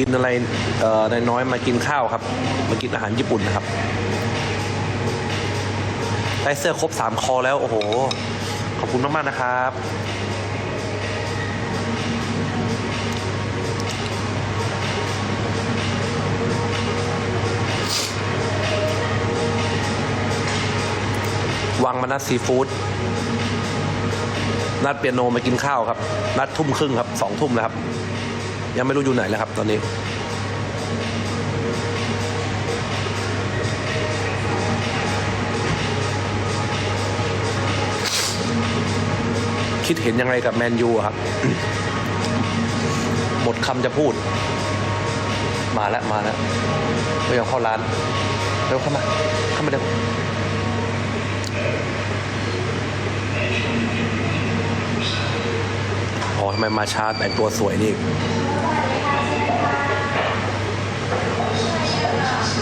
กินอะไรน,น้อยมากินข้าวครับ มากินอาหารญี่ปุ่นนะครับได้เสื้อครบสามคอแล้ว โอ้โห ขอบคุณมาก ๆ นะครับ วังมนัสซีฟู้ดนัดเปียโนมากินข้าวครับ นัดทุ่มครึ่งครับสองทุ่มแล้วครับ ยังไม่รู้อยู่ไหนแล้วครับตอนนี้ คิดเห็นยังไงกับแมนยูครับ หมดคำจะพูด มาแล้วมาแล้วไม่ยอมเข้าร้านเร็วเข้ามาเข้ามาเร็วอ๋อทำไมมาช้าแต่งตัวสวยนี่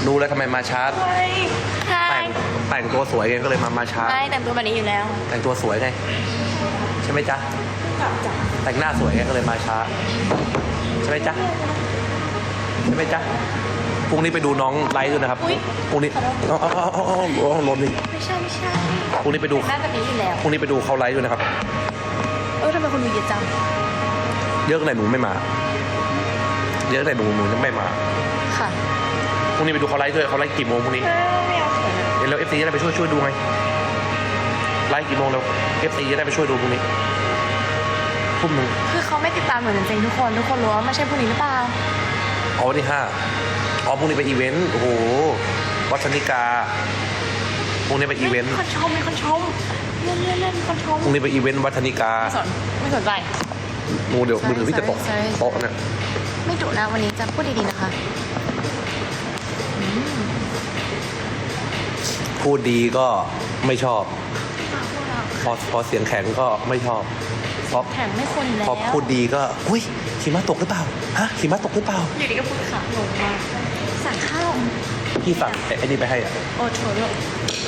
รู้แล้วทำไมมาช้าไม่ใช่แต่งแต่งตัวสวยไงก็เลยมามาช้าไม่แต่งตัวแบบนี้อยู่แล้ว แต่งตัวสวยไงใช่ไหมจ๊ะกลับจ้ะแต่งหน้าสวยไงก็เลยมาช้าใช่ไหมจ๊ะใช่ไหมจ๊ะพรุ่งนี้ไปดูน้องไลฟ์ด้วยนะครับพรุ่งนี้อ๋ออ๋ออ๋ออ๋ออ๋อลมนี่ไม่ใช่ไม่ใช่พรุ่งนี้ไปดูหน้าแบบนี้อยู่แล้วพรุ่งนี้ไปดูเขาไลฟ์ด้วยนะครับเออทำไมคนดูเยอะจังเยอะไหนหนูไม่มา เยอะไหนหนูหนูยังไม่มาค่ะ พรุ่งนี้ไปดูเขาไลฟ์ด้วยเขาไลฟ์กี่โมงพรุ่งนี้ไม่เอาเขินเดี๋ยวเราเอฟซีจะได้ไปช่วยช่วยดูไงไลฟ์กี่โมงแล้วเอฟซีจะได้ไปช่วยดูพรุ่งนี้ทุ่มหนึ่งคือเขาไม่ติดตามเหมือนจริงๆทุกคนทุกคนรู้ว่าไม่ใช่พวกนี้หรือเปล่าอ๋อวันที่ห้าอ๋อพรุ่งนี้ไปอีเวนต์โอ้โหวัชนิกาพรุ่งนี้ไปอีเวนต์มีคนชมมีคนชมเล่นเล่นเล่นมีคนชมพรุ่งนี้ไปอีเวนต์วัชนิกาไม่สนไม่สนใจโอ้เดี๋ยวมือถือพี่จะตกใช่ใช่โต๊ะเนี่ย ไม่ดุนะวันนี้จะพูดดีๆนะคะ พูดดีก็ไม่ชอบ พอพอเสียงแข็งก็ไม่ชอบพอแข่งไม่คนอยู่แล้วพอพูดดีก็อุ้ยหิมะตกหรือเปล่าฮะหิมะตกหรือเปล่าอยู่ดีก็พูดขาลงมาสั่งข้าวพี่สั่งไอ้ไอ้นี่ไปให้อะโอโทโร่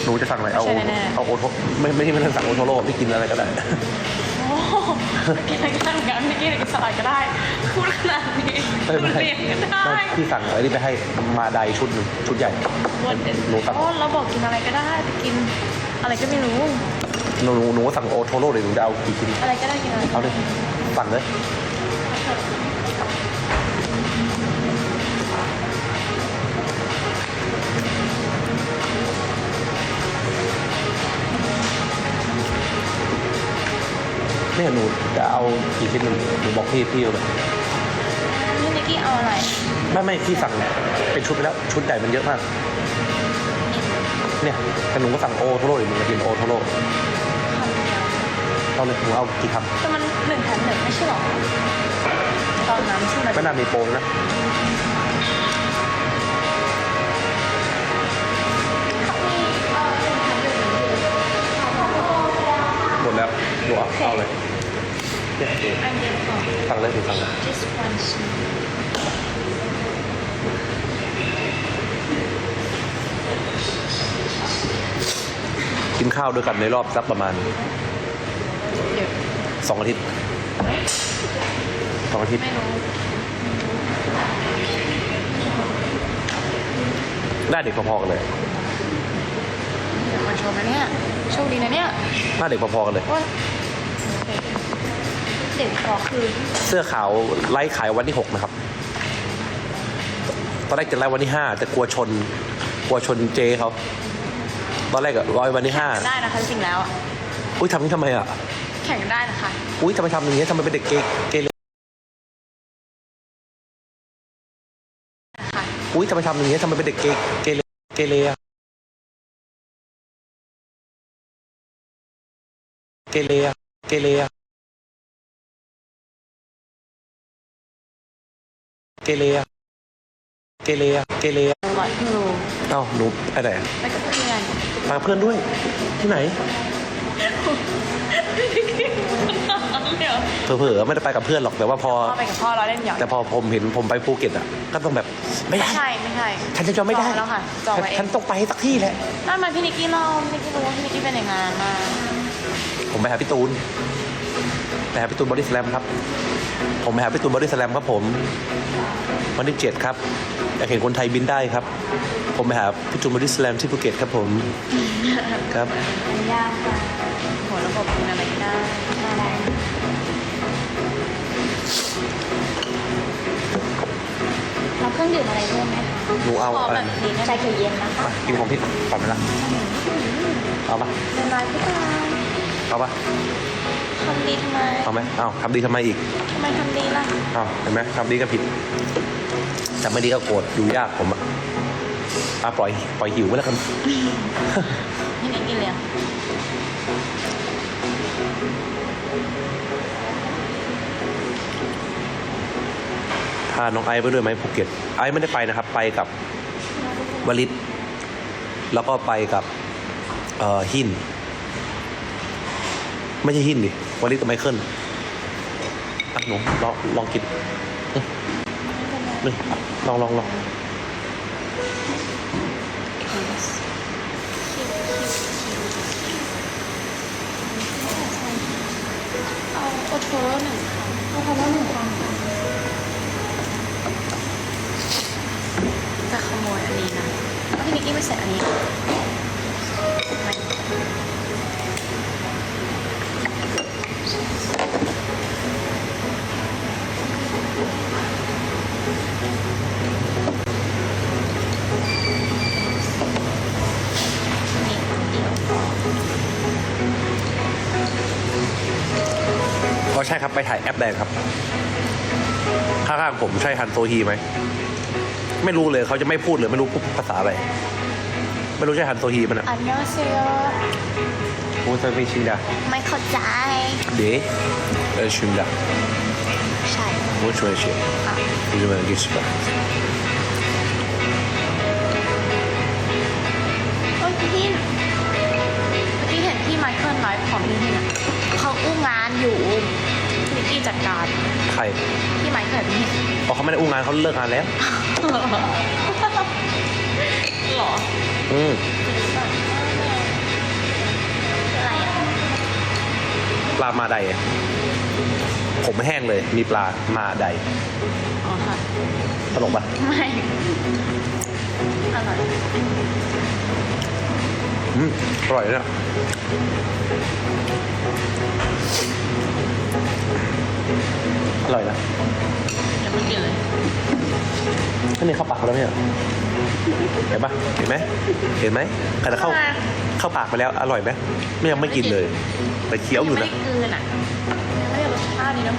หนูจะสั่งอะไรเอาไม่ใช่แน่ๆเอาโอโทไม่ไม่ไม่ต้องสั่งโอโทโร่พี่กินอะไรก็ได้โอ้โห กินอะไรก็ได้เหมือนกันไม่กินอะไรกินสลัดก็ได้พูดขนาดนี้ไม่ไม่ เรียนก็ได้ไม่พี่สั่งอะไรนี่ไปให้มาไดชุดหนึ่งชุดใหญ่วันเด็ดหนูสั่งโอ้เราบอกกินอะไรก็ได้แต่กิน อะไรก็ไม่รู้ หนูหนูหนูสั่งโอโทโร่เลยหนูจะเอากี่ชิ้นอะไรก็ได้กินอะไรเอาเลยสั่งเลย เนี่ยหนูจะเอากี่ชิ้นหนึ่งหนูบอกพี่พี่เอาเลยนี่นิกกี้เอาอะไรไม่ไม่พี่สั่งเป็นชุดไปแล้วชุดใหญ่มันเยอะมาก เนี่ยแต่หนูก็สั่งโอโทโร่หรือหนูจะกินโอโทโร่เอาเลยหนูเอากี่คำแต่มันหนึ่งแถมหนึ่งไม่ใช่หรอตอนนั้นใช่ไหมไม่น่ามีโปรนะหมดแล้วหนูเอาเอาเลยเนี่ยหนูอันเดีย วก่อนสั่งเลยหนูสั่งเลย just one small กินข้าวด้วยกันในรอบสักประมาณเดี๋ยวสองอาทิตย์สองอาทิตย์ ไม่รู้หน้าเด็กพอๆกันเลย เดี๋ยวคนชมนะเนี่ย โชคดีนะเนี่ย หน้าเด็กพอๆกันเลยว่าเด็กพอคือเสื้อขาวไล่ขายวันที่หกนะครับ ตอนแรกจะไล่วันที่ห้าแต่กลัวชน กลัวชนเจเขาตอนแรกอะร้อยวันที่ห้าได้นะคะจริงๆแล้วอะอุ้ยทำนี้ทำไมอะแข่งได้นะคะ อุ้ยทำไมทำอย่างนี้ทำไมเป็นเด็กเกเกเรนะคะอุ้ยทำไมทำอย่างนี้ทำไมเป็นเด็กเกเกเรเกเรอะเกเรอะเกเร อะเกเรอะเกเรอะเกเรอะร้อยกิโลเอ้าหนูไปไหนอะไปกับเพื่อนมาเพื่อนด้วย ที่ไหน เดี๋ยวเผลอๆไม่ได้ไปกับเพื่อนหรอกแต่ว่าพอ พ่อไปกับพ่อเราเล่นหยอกแต่พอผมเห็นผมไปภูเก็ตอะ ก็ต้องแบบไม่ได้ ไม่ใช่ไม่ใช่ฉันจะจองไม่ได้จองแล้วค่ะจองไว้เองฉันต้องไปสักที่แหละ นั่นมันพี่นิกกี้เล่าพี่นิกกี้รู้ว่าพี่นิกกี้เป็นในงานมาผมไปหาพี่ตูนไปหาพี่ตูนบอดี้สแลมครับ ผมไปหาพี่ตูนบอดี้สแลมครับผม วันที่เจ็ดครับอยากเห็นคนไทยบินได้ครับ ผมไปหาพี่ตูนบอดี้สแลมที่ภูเก็ตครับผม ครับมันยากค่ะหัวระบบกินอะไรก็ได้อะไรเราเครื่องดื่มอะไรเพิ่มไหมคะหนูเอาขออะไรแบบนี้ได้ไหมใช้เขียวเย็นนะคะอะกินของพี่ก่อนไหมล่ะเอาปะเป็นไรพี่ตาเอาปะ ทำดีทำไมเอาไหมเอาทำดีทำไมอีกทำไมทำดีล่ะเอาเห็นไหมทำดีก็ผิดทำไม่ดีก็โกรธอยู่ยากผมอะอะปล่อยปล่อยหิวไว้แล้วกันนี่นี่กินเลยอะพาน้องไอซ์ไปด้วยไหมภูเก็ตไอซ์ไม่ได้ไปนะครับ ไปกับวลิตแล้วก็ไปกับเอ่อหิน ไม่ใช่หินดิ วลิตกับไมขึ้นอะหนูลองลองกินอื้อนี่ลองลองลอง ช่ครับไปถ่ายแอปแดงครับ ข้างๆผมใช่ฮันโซฮีไหม ไม่รู้เลยเขาจะไม่พูดหรือไม่รู้พูดภาษาอะไร ไม่รู้ใช่ฮันโซฮีมันอะอันยอเซโยพูดซะไม่ชินดาไม่เข้าใจ เด๋เอชินดาใช่โอ้ช่วยชิยร์ดูจะเป็นกิจกรรมโอ้ยพี่เมื่เห็นพี่ไมเคิลไลฟ์ของพี่เนี่เขาอู้งานอยู่ พี่นิกกี้จัดการใครพี่ไมเคิลกับพี่หินเพราะเขาไม่ได้อู้งานเขาเลิกงานแล้วหรอ อืมอะไรอะปลามาใดอะผมไม่แห้งเลย มีปลามาใดอ๋อค่ะ ตลกปะไม่อร่อยอืมอร่อยเนี่ย อร่อยนะเดี๋ยวมากินเลยอันนี้เข้าปากแล้วเนี่ยเห็นปะเห็นไหมเห็นไหมขณะเข้าเข้าปากไปแล้วอร่อยไหมไม่ยังไม่กินเลย แต่เคี้ยวอยู่ไม่นะได้กลืนอะไม่ได้รสชาติดีเนอะ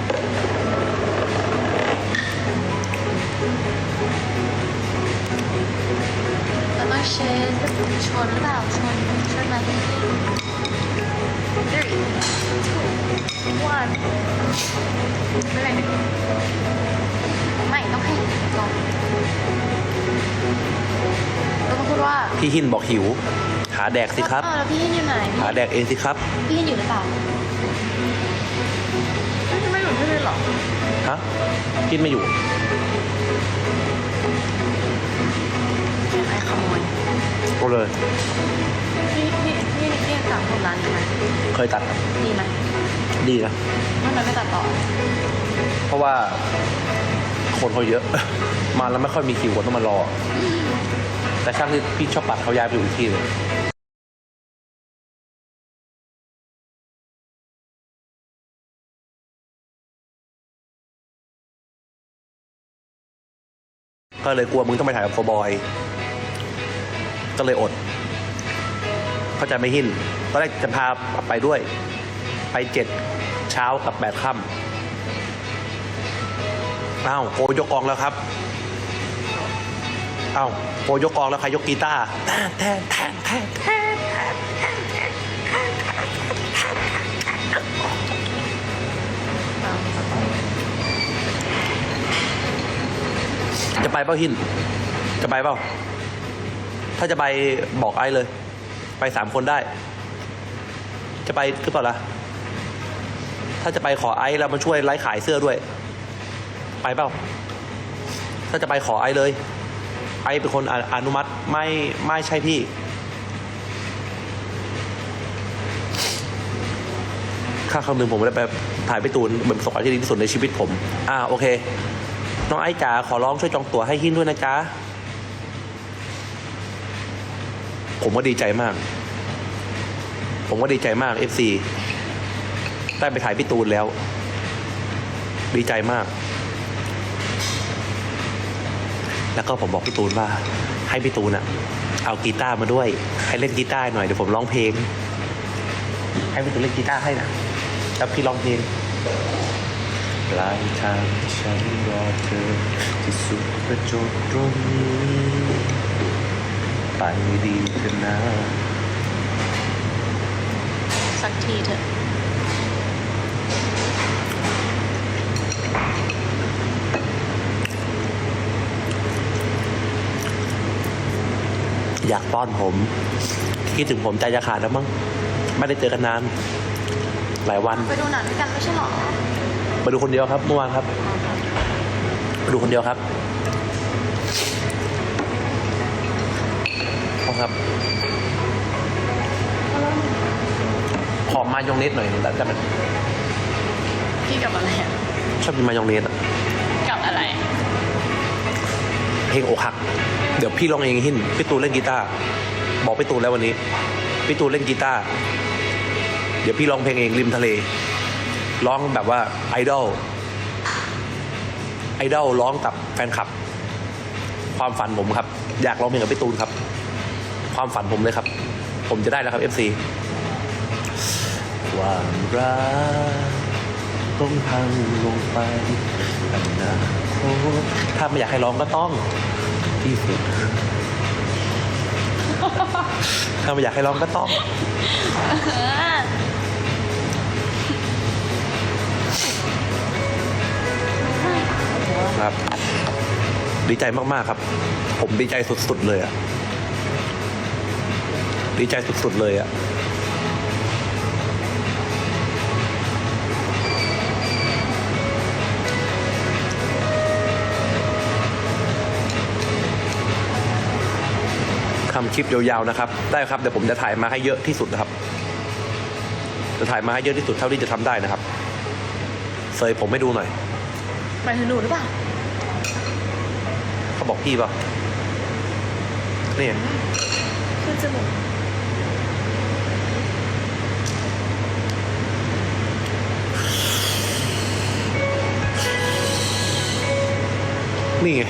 แล้วก็เชนชนหรือเปล่าชนชนมาที่ three two one ไม่เป็นไรไม่ต้องให้ลองแล้วก็พูดว่าพี่หินบอกหิว หาแดกสิครับ เออแล้วพี่หินอยู่ไหนหาแดกเองสิครับ พี่หินอยู่หรือเปล่าไม่ไม่หนุนพี่เลยหรอฮะกินไม่อยู่ไอ้ขโมยก็เลยพี่พี่พี่พี่สั่งผมร้านนี้ไหมเคยตัดดีไหม ดีนะทำไมไม่ตัดต่อ เพราะว่าคนเขาเยอะ มาแล้วไม่ค่อยมีคิวคนต้องมารอ แต่ช่างที่พี่ชอบปัดเขาย้ายไปอยู่อีกที่เลยก็เลยกลัวมึงต้องไปถ่ายกับโฟบอย ก็เลยอด เข้าใจไหม่หินตอนแรกจะพาไปด้วย ไปเจ็ดเช้ากับแปดค่ำอ้าวโกยกองแล้วครับอ้าวโกยกองแล้วใครยกกีตาร์แทนแทนแทนแทนแทนจะไปเปล่าหิน จะไปเปล่า ถ้าจะไปบอกไอ้เลย ไปสามคนได้ จะไปหรือเปล่าล่ะ ถ้าจะไปขอไอ้แล้วมาช่วยไลฟ์ขายเสื้อด้วย ไปเปล่า ถ้าจะไปขอไอเลย ไอเป็นคนออนุมัติไม่ไม่ใช่พี่ค่าคำนึงผมได้ไปถ่ายพี่ตูนเหมือนประสบการณ์ที่ดีที่สุดในชีวิตผม อ่าโอเค น้องไอ้จ๋าขอร้องช่วยจองตั๋วให้หินด้วยนะจ๊ะ ผมก็ดีใจมาก ผมก็ดีใจมาก FC ได้ไปถ่ายพี่ตูนแล้ว ดีใจมาก แล้วก็ผมบอกพี่ตูนว่า ให้พี่ตูนอะเอากีตาร์มาด้วย ให้เล่นกีตาร์หน่อยเดี๋ยวผมร้องเพลง ให้พี่ตูนเล่นกีตาร์ให้นะแล้วพี่ร้องเพลงปลายทางที่ฉันรอเธอที่สุดกระจกตรงนี้ไปดีเถอะนะ สักทีเถอะ อยากป้อนผม คิดถึงผมใจจะขาดแล้วมั้งไม่ได้เจอกันนาน หลายวันไปดูหนังด้วยกันไม่ใช่หรอมาดูคนเดียวครับเมื่อวานครับมาดูคนเดียวครับพ่อครับขอมายองเนสหน่อยแต่จะมันพี่กับอะไรอะชอบกินมายองเนสอะกับอะไร เพลงอกหัก เดี๋ยวพี่ร้องเองหินพี่ตูเล่นกีตาร์บอกพี่ตูแล้ววันนี้พี่ตูเล่นกีตาร์เดี๋ยวพี่ร้องเพลงเองริมทะเลร้องแบบว่าไอดอลไอดอลร้องกับแฟนคลับ ความฝันผมครับ อยากร้องเพลงกับพี่ตูนครับ ความฝันผมเลยครับ ผมจะได้แล้วครับ FC ความรักต้องพังลงไปนาคต ถ้าไม่อยากให้ร้องก็ต้องที่สุดถ้าไม่อยากให้ร้องก็ต้อง ครับ ดีใจมากๆครับ ผมดีใจสุดๆเลยอะดีใจสุดๆเลยอะ ทำคลิปยาวๆนะครับ ได้ครับเดี๋ยวผมจะถ่ายมาให้เยอะที่สุดนะครับ จะถ่ายมาให้เยอะที่สุดเท่าที่จะทำได้นะครับเซยผมให้ดูหน่อยไปถึงหนูหรือเปล่าเขาบอกพี่เปล่ะนี่ขึ้นจมูกนี่ไง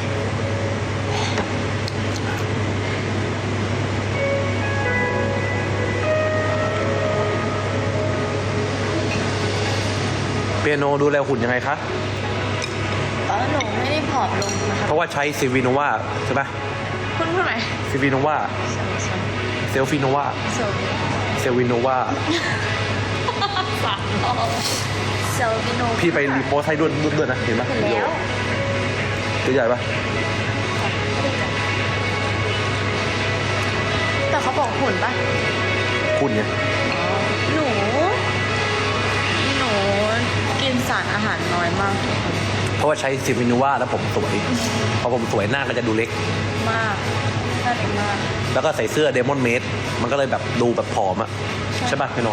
เปียโนดูแลหุ่นยังไงคะเออหนูไม่ได้ผอมลงนะคะเพราะว่าใช้ซิวิโนวาใช่ไหมคุณพูดไหมซิวิโนวาเซลล์เซลฟิโนวาเซลล์เซลวิโนวาสามรอบเซลล์วิโนพี่ไปรีโพสต์ให้ด้วยด้วยนะเห็นไหมเห็นแล้วตัวใหญ่ปะแต่เขาบอกหุ่นปะคุณเนี่ยห สารอาหารน้อยมากทุกคนเพราะว่าใช้ซิวิโนวาแล้วผมสวยพอผมสวยหน้าก็จะดูเล็ก มากน่าเด็กมากแล้วก็ใส่เสื้อเดมอนเมดมันก็เลยแบบดูแบบผอมอะใช่ปะพี่โน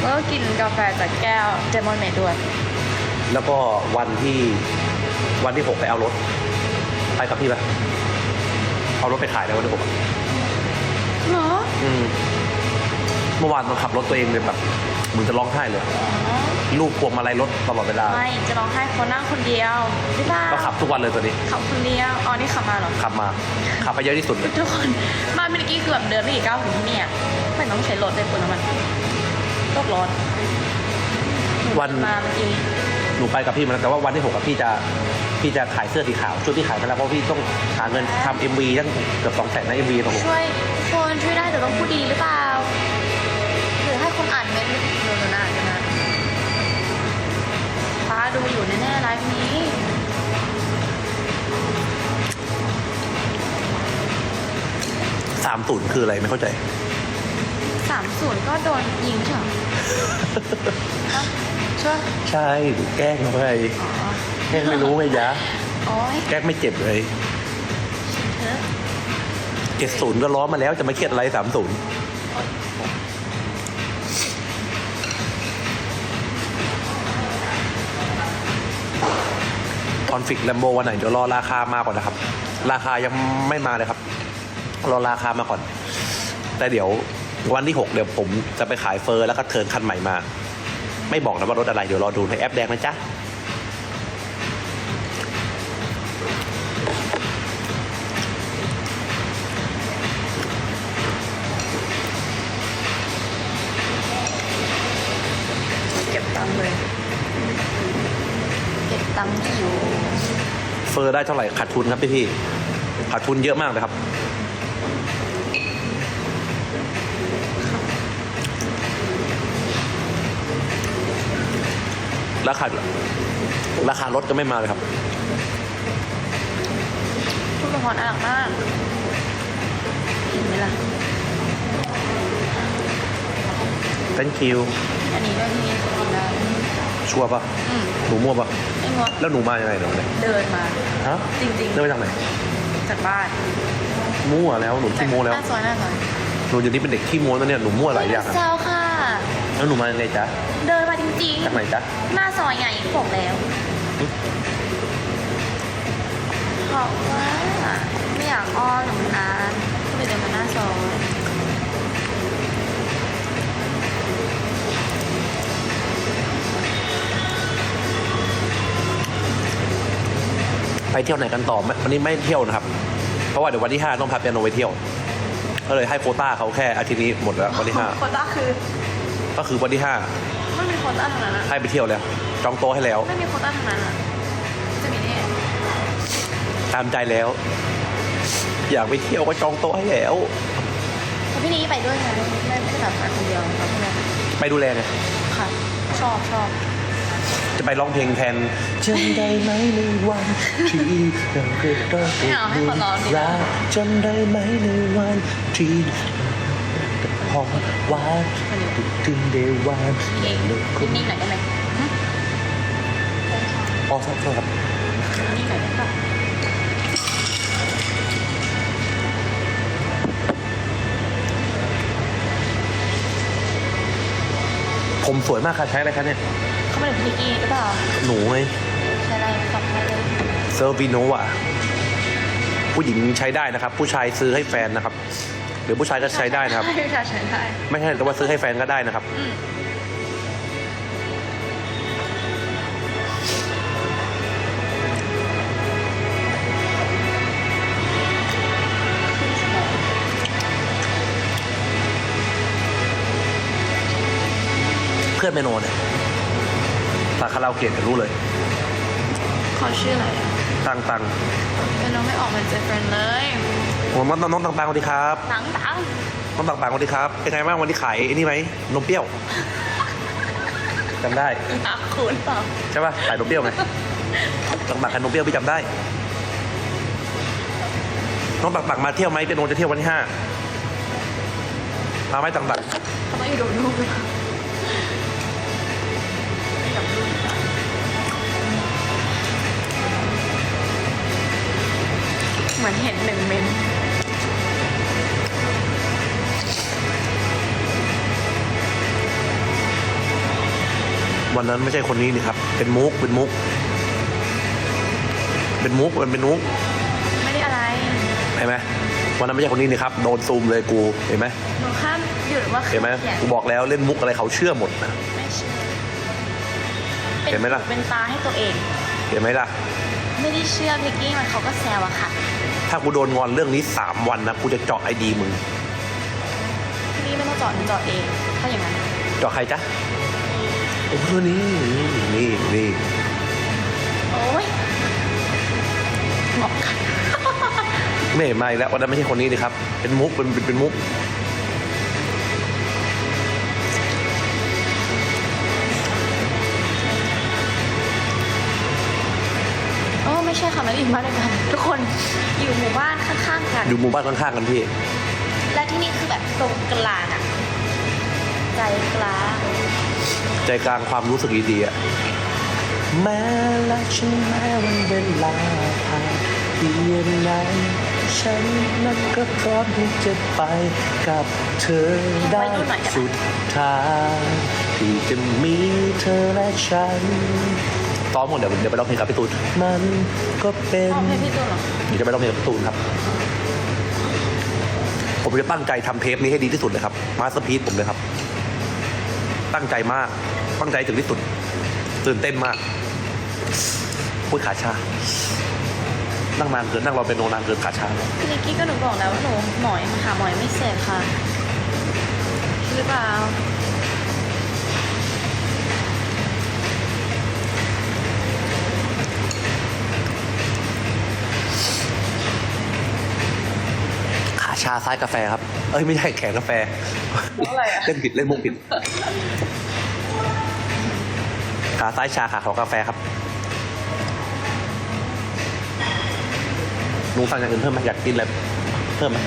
แล้วก็กินกาแฟจากแก้วเดมอนเมดด้วย แล้วก็วันที่วันที่ผมไปเอารถ ไปกับพี่ปะเอารถไปขายในวันที่ผมอะเหรอ อืมเมื่อวานตอนขับรถตัวเองเลยแบบเห มือนจะร้องไห้เลยลูกพวงมาลัยรถตลอดเวลา ไม่จะร้องไห้คนนั่งคนเดียวหรือเปล่าก็ขับทุกวันเลยตัวนี้ ขับคนเดียวอ๋อนี่ขับมาเหรอ ขับมา ขับไปเยอะที่สุดเลยทุกคนบ้านเมื่อกี้คือแบบเดินไม่กี่ก้าวถึงที่เนี่ยไม่ต้องใช้รถเลยคุณน้ำมันรถร้อนหวันเดิมาเมื่อกี้หนูไปกับพี่มาแล้วแต่ว่าวันที่หกกับพี่จะพี่จะขายเสื้อสีขาวชุดที่ขายไปแล้วเพราะพี่ต้องหาเงินทำเอ็มวีตั้งเกือบสองแสนนะเอ็มวีของผมช่วยคนช่วยได้แต่ต้องพูดดีหรือเปล่า ดูอยู่แน่ๆไลฟ์นี้ สามศูนย์คืออะไรไม่เข้าใจ สามศูนย์ก็โดนยิงใช่ไหมฮะช่วยใช่หนูแกล้งเขาไปอ๋อแกล้งไม่รู้ไงยะโอ้ยแกล้งไม่เจ็บเลยเธอเจ็ดศูนย์ก็ล้อมาแล้วจะมาเครียดอะไรสามศูนย์ อนฟิกแลมโบวันไหนเดี๋ยวรอราคามาก่อนนะครับ ราคายังไม่มาเลยครับ รอราคามาก่อน แต่เดี๋ยววันที่ 6 เดี๋ยวผมจะไปขายเฟอร์แล้วก็เทิร์นคันใหม่มา ไม่บอกนะว่ารถอะไรเดี๋ยวรอดูในแอปแดงนะจ๊ะเก็บตังค์เลย เก็บตังค์ไม่อยู่ เฟอร์ได้เท่าไหร่ขาดทุนครับพี่พี่ๆขาดทุนเยอะมากเลยครับ ราคาราคารถก็ไม่มาเลยครับทุกคนน่ารักมากเห็นไหมล่ะ thank you อันนี้ด้วยที่กินได้ชัวร์ป่ะอืม หนูมั่วป่ะ ไม่งดแล้วหนูมายังไงหนูเนี่ยเดินมา ฮะจริงเดินไปทางไหนๆจากบ้านมั่วแล้วหนูขี้โม้แล้วหน้าซอยหน้าซอยหนูอยู่นี่เป็นเด็กขี้โม้แล้วเนี่ยหนูมั่วหลายอย่างแซอะวค่ะ แล้วหนูมายังไงจ๊ะเดินมาจริงจากไหนจ๊ะๆ หน้าซอยไงบอกแล้วบอกว่าไม่อยากอ้อนหนูนานก็เลยเดินมาหน้าซอย ไปเที่ยวไหนกันต่อไม่วันนี้ไม่เที่ยวนะครับ เพราะว่าเดี๋ยววันที่ห้าต้องพาเปียโนไปเที่ยว ก็เลยให้โควต้าเขาแค่อาทิตย์นี้หมดแล้ววันที่ห้าโควต้าคือ ก็คือวันที่ห้าไม่มีโควต้าทางนั้นอะให้ไปเที่ยวแล้ว จองโต๊ะให้แล้ว ไม่มีโควต้าทางนั้นอะจะมีนี่ตามใจแล้ว อยากไปเที่ยวก็จองโต๊ะให้แล้วแล้วพี่นี้ไปด้วยไงไม่ไม่ไม่ได้แบบไปคนเดียวกับเพื่อนไปดูแลไงค่ะ ชอบชอบ จะไปร้องเพลงแทนจำได้ไหมในวันที่เราเคยต้องไม่เอาให้คนร้องดีรักจำได้ไหมในวันที่พอวาดถึงเดวันนี่เองนิ่งๆหน่อยได้ไหมอ๋อครับครับ ผมสวยมากค่ะใช้อะไรคะเนี่ยเขาไม่ได้พี่นิกกี้หรือเปล่าหนูไงใช่อะไรตอบได้เลยเซอร์วิโนอะผู้หญิงใช้ได้นะครับ ผู้ชายซื้อให้แฟนนะครับ หรือผู้ชายก็ใช้ได้นะครับ ใช่ใช่ใช้ได้ ไม่ใช่แต่ว่าซื้อให้แฟนก็ได้นะครับ อืม เพื่อนเมโนเนี่ยตาคาราโอเกะเนี่ยรู้เลยเขาชื่ออะไรอะตังตังเป็นน้องไม่ออกเป็นเจฟเฟรนเลยผมน้องน้องตังตังสวัสดีครับตังตังน้องตังตังสวัสดีครับเป็นไงบ้างวันนี้ขายไอ้นี่ไหมนมเปรี้ยวจำได้อักคุณเปล่าใช่ป่ะขายนมเปรี้ยวไงตังตังขายนมเปรี้ยวพี่จำได้ น้องตังตังมาเที่ยวไหมเป็นโนจะเที่ยววันที่ห้ามาไหมตังตังเขาต้องอยู่ดูรูปด้วย เหมือนเห็นหนึ่งเมนวันนั้นไม่ใช่คนนี้นี่ครับ เป็นมุก เป็นมุก เป็นมุก มันเป็นมุก ไม่ได้อะไร เห็นไหมวันนั้นไม่ใช่คนนี้นี่ครับ โดนซูมเลยกู เห็นไหมหนูข้ามหยุดว่าเห็นไหมขียนกูบอกแล้วเล่นมุกอะไรเขาเชื่อหมดนะ ไม่เชื่อเห็นไหมล่ะ เป็นตาให้ตัวเอง เห็นไหมล่ะ ไม่ได้เชื่อพิกกี้มันเขาก็แซวอะค่ะ ถ้ากูโดนงอนเรื่องนี้สามวันนะกูจะเจาะไอดีมึงพี่นี่ไม่ต้องจอดหนูจอดเอง ถ้าอย่างนั้น เจาะใครจ๊ะโอ้โหนี่นี่นี่โอ้ยเหมาะกันไม่ไม่แล้ววันนั้นไม่ใช่คนนี้นี่ครับ เป็นมุกเป็นเป็นเป็นมุก อยู่บ้านเดียวกันทุกคนอยู่หมู่บ้านข้างๆกัน อยู่หมู่บ้านข้างๆกันพี่ และที่นี่คือแบบตรงกลางอะใจกลางใจกลางความรู้สึกดีๆอะแม้และฉันแม้วันเวลาผ่านเพียงไหนฉันนั้นก็พร้อมที่จะไปกับเธอได้สุดทางที่จะมีเธอและฉัน ซ้อมหมดเดี๋ยวเดี๋ยวไปร้องเพลงกับพี่ตูนมันก็เป็นชอบเพลงพี่ตูนเหรอเดี๋ยวจะไปร้องเพลงกับพี่ตูนครับ ผมจะตั้งใจทำเทปนี้ให้ดีที่สุดเลยครับมาสเตอร์พีซผมเลยครับ ตั้งใจมากตั้งใจถึงที่สุด ตื่นเต้นมากพูดขาชา นั่งนานเกินนั่งรอเป็นโนนานเกินขาชาพี่นิกกี้ก็หนูบอกแล้วว่าหนูหมอยหาหมอยไม่เสร็จค่ะหรือเปล่า ชาซ้ายกาแฟครับ เอ้ยไม่ใช่แขนกาแฟอะไรอะ เล่นผิดเล่นมุกผิด ขาซ้ายชาขาขอกาแฟครับหนูสั่งอย่างอื่นเพิ่มไหมอยากกินอะไรเพิ่มไหม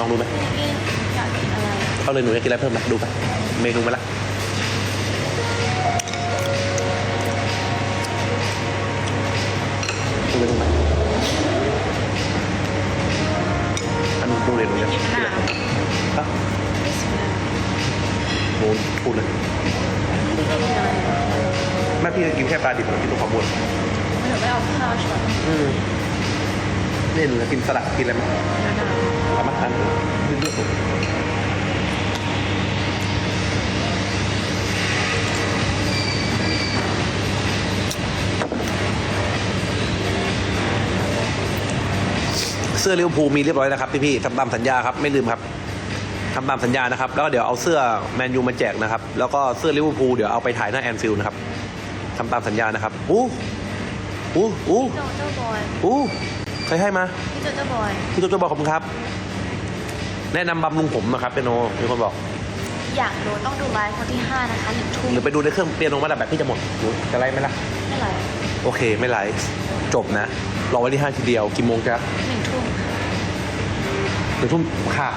ลองดูไหมพี่นิกกี้อยากกินอะไร เอาเลยหนูอยากกินอะไรเพิ่มไหมดูไปเมนูมาละ นู้นดูเลยหนูอยากกินอะไรครับไม่สวยหนูพูดเลยพี่นิกกี้กินอะไรแม่พี่จะกินแค่ปลาดิบหรือกินตัวความมวลหนูไม่เอาข้าวใช่ไหมอืมนี่หนูจะกินสลัดกินอะไรไหมนั่นน่ะเอามาทานดูเลือก เสื้อลิเวอร์พูลมีเรียบร้อยนะครับพี่ๆทำตามสัญญาครับไม่ลืมครับทำตามสัญญานะครับ แล้วก็เดี๋ยวเอาเสื้อแมนยูมาแจกนะครับ แล้วก็เสื้อลิเวอร์พูลเดี๋ยวเอาไปถ่ายหน้าแอนฟิลด์นะครับทำตามสัญญานะครับอู้อู้อู้โจโจ้บอยอู้ใครให้มาพี่โจโจ้บอยพี่ตุ๊กจะบอกขอบคุณครับ แนะนำบำรุงผมนะครับเปียโนมีคนบอก อยากดูต้องดูไลฟ์คนที่5นะคะหนึ่งทุ่มหรือไปดูในเครื่องเปียโนมาดับแบบพี่จะหมดหนูจะไล่ไหมล่ะเท่าไหร่โอเคไม่ไล่จบนะรอวันที่ห้าทีเดียวกี่โมงจ๊ะหนึ่งทุ่ม หนึ่งทุ่มค่ะ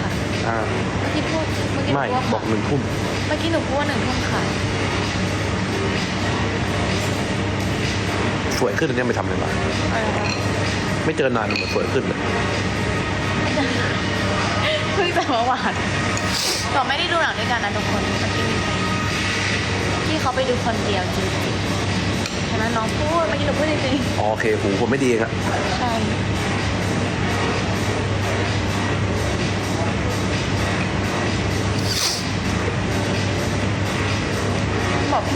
ค่ะอ่าเมื่อกี้พูดเมื่อกี้หนูไม่พูดว่าบอกหนึ่งทุ่มเมื่อกี้หนูพูดว่าหนึ่งทุ่มค่ะ สวยขึ้นอันนี้ไม่ทำเลยมาอะไรนะไม่เจอนานเหมือนสวยขึ้นเลยเพิ่งแต่เมื่อวานต่อไม่ได้ดูหนังด้วยกันนะทุกคนเมื่อกี้มีใครที่เขาไปดูคนเดียวจริงๆเห็นไหมน้องพูดเมื่อกี้หนูพูดจริงอ๋อโอเคหูผมไม่ดีเองอะๆใช่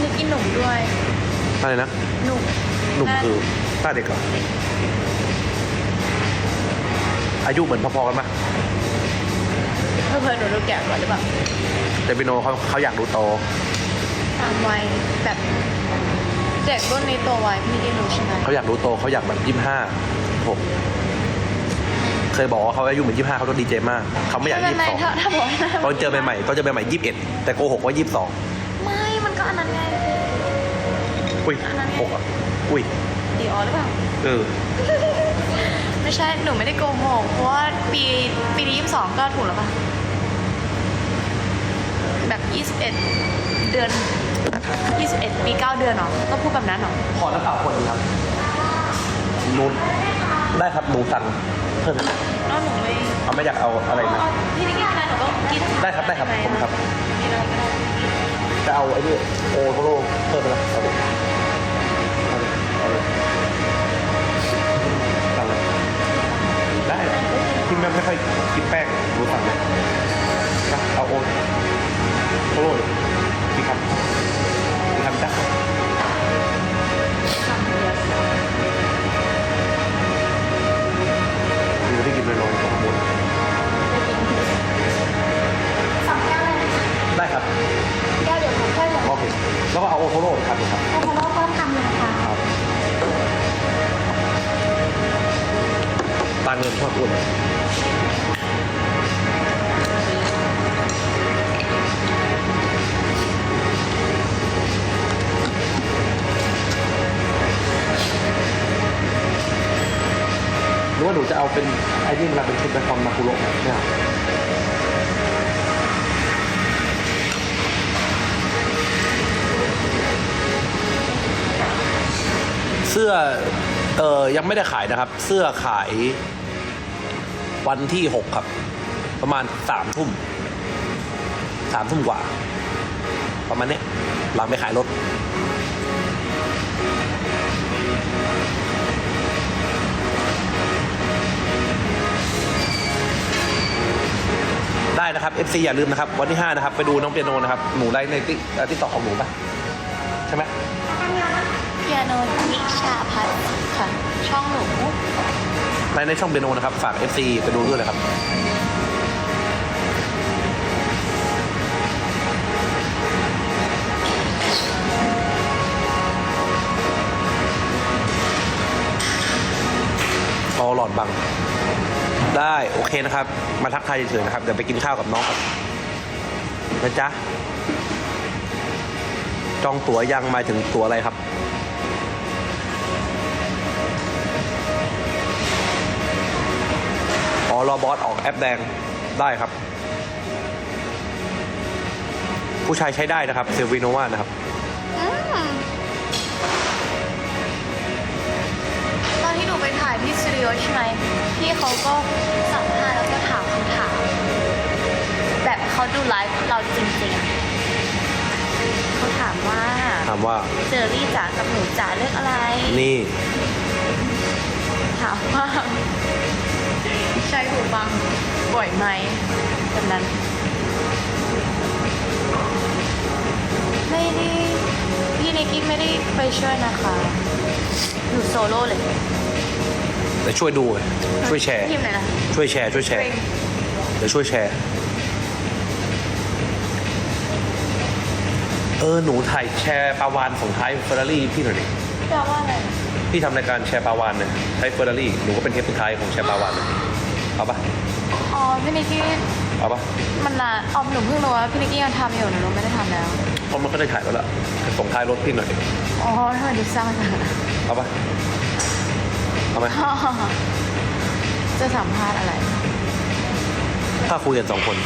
บอกพี่นิกกี้หนุ่มด้วยอะไรนะ หนุ่มหนุ่มคือหน้าเด็กเหรออายุเหมือนพอๆกันไหมเพื่อนๆหนูดูแก่กว่าหรือเปล่าแต่เปียโนเขาเขาอยากดูโตตามวัยแบบเด็กรุ่นนี้ตัววัยพี่นิกกี้รู้ใช่ไหมเขาอยากรู้โตเขาอยากแบบยี่ห้าผมเคยบอกว่าเขาอายุเหมือนยี่ห้าเขาต้องดีใจมากเขาไม่อยากไม่ยี่ไม่สิบสองถ้าถ้าบอกให้ตอนเจอใหม่ๆตอนเจอใหม่ๆยี่สิบเอ็ดแต่โกหกว่ายี่สิบสองไม่มันก็ อันนั้นไงอุ้ยหกอะอุ้ยดีออหรือเปล่าเออไม่ใช่หนูไม่ได้โกหกเพราะว่าปีปีนี้ยี่สิบสองก็ถูกแล้วป่ะแบบยี่สิบเอ็ดเดือนยี่สิบเอ็ดปีเก้าเดือนเหรอต้องพูดแบบนั้นเหรอขอน้ำเปล่าคนครับนูนได้ครับหนูสั่งเพิ่มนะแล้วหนูไม่เอาไม่อยากเอาอะไรนะเอาพี่นิกกี้กินอะไรหนูก็กินได้ครับได้ครับผม เอาไอ้นี่โอโคโล่เพิ่มไปนะเอาดิเอาดิเอาดิสั่งเลยได้ คุณแม่ไม่ค่อยกินแป้งรู้สั่งเลย หนูจะเอาเป็นไอ้นี่เวลาเป็นชุดแบบคอมมาคุโระเนี่ยเสื้อเออยังไม่ได้ขายนะครับ เสื้อขายวันที่หกครับ ประมาณสามทุ่มสามทุ่มกว่า ประมาณนี้หลังไปขายรถ ได้นะครับ FC อย่าลืมนะครับ วันที่ 5 นะครับ ไปดูน้องเปียโนนะครับ หนูไลฟ์ในติ๊กติ๊กต็อกของหนูปะใช่ไหมเปียโนนิชาพัฒน์ค่ะ ช่องหนูไลฟ์ในช่องเปียโนนะครับ ฝาก FC ไปดูด้วยนะครับ เคนะครับ มาทักทายเฉยๆนะครับ เดี๋ยวไปกินข้าวกับน้องก่อนนะจ๊ะ จองตั๋วยังมาถึงตั๋วอะไรครับอ๋อรอบอสออกแอปแดงได้ครับ ผู้ชายใช้ได้นะครับเซลวิโนวานะครับ ไปถ่ายที่สตูดิโอใช่ไหมพี่เขาก็สัมภาษณ์แล้วก็ถามคำถามแบบเขาดูไลฟ์เราจริงๆอะเขาถามว่าถามว่าเจอรี่จ๋ากับหนูจ๋าเลือกอะไร นี่ถามว่าใช้หูฟังบ่อยไหมแบบนั้น ไม่ได้พี่นิกกี้ไม่ได้ไปช่วยนะคะ หนูโซโล่เลย แต่ช่วยดูไงช่วยแชร์พิมพ์หน่อยนะช่วยแชร์ ช่วยแชร์ เดี๋ยวช่วยแชร์ เออ หนูถ่ายแชร์ปลาวานส่งท้ายเฟอร์รารี่พี่หน่อยดิ แปลว่าอะไรพี่ทำรายการแชร์ปลาวานเนี่ยใช้เฟอร์รารี่ หนูก็เป็นเทปสุดท้ายของแชร์ปลาวานเลยเอาปะอ๋อพี่นิกกี้เอาปะมันนานออมหนูเพิ่งรู้ว่าพี่นิกกี้ยังทำอยู่หนูไม่ได้ทำแล้วเพราะมันก็ได้ถ่ายแล้วล่ะส่งท้ายรถพี่หน่อยดิอ๋อทำไมดูเศร้าจังเอาปะ เอาไหมจะสัมภาษณ์อะไร ถ้าคุยกันสองคน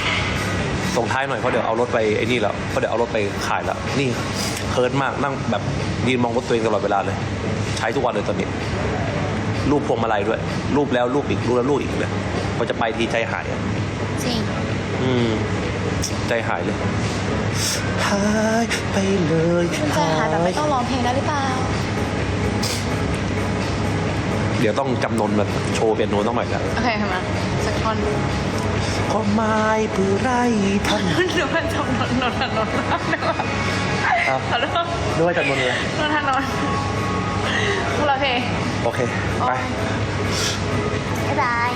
ส่งท้ายหน่อยเพราะเดี๋ยวเอารถไปไอ้นี่แล้วเพราะเดี๋ยวเอารถไปขายแล้ว นี่เคิร์ดมากนั่งแบบยืนมองรถตัวเองตลอดเวลาเลย ใช้ทุกวันเลยตอนนี้ รูปพวงมาลัยด้วย รูปแล้วรูปอีก รูปแล้วรูปอีกเลยพอจะไปทีใจหายอะจริง อืม ใจหายเลย หายไปเลย คุณใจหายแบบไม่ต้องร้องเพลงได้หรือเปล่า เดี๋ยวต้องจำนนแบบโชว์เปียโนต้องหน่อยแล้วโอเคค่ะมาสักท่อนก็ไม้ปือไรพันหนูว่าจำนนนนทนนท์ครับขอโทษนึกว่าจำนนเลยนนทนนท์พูดละเพลงโอเค ไป บ๊ายบาย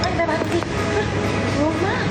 เอ้ยบ๊ายบายพี่รู้มาก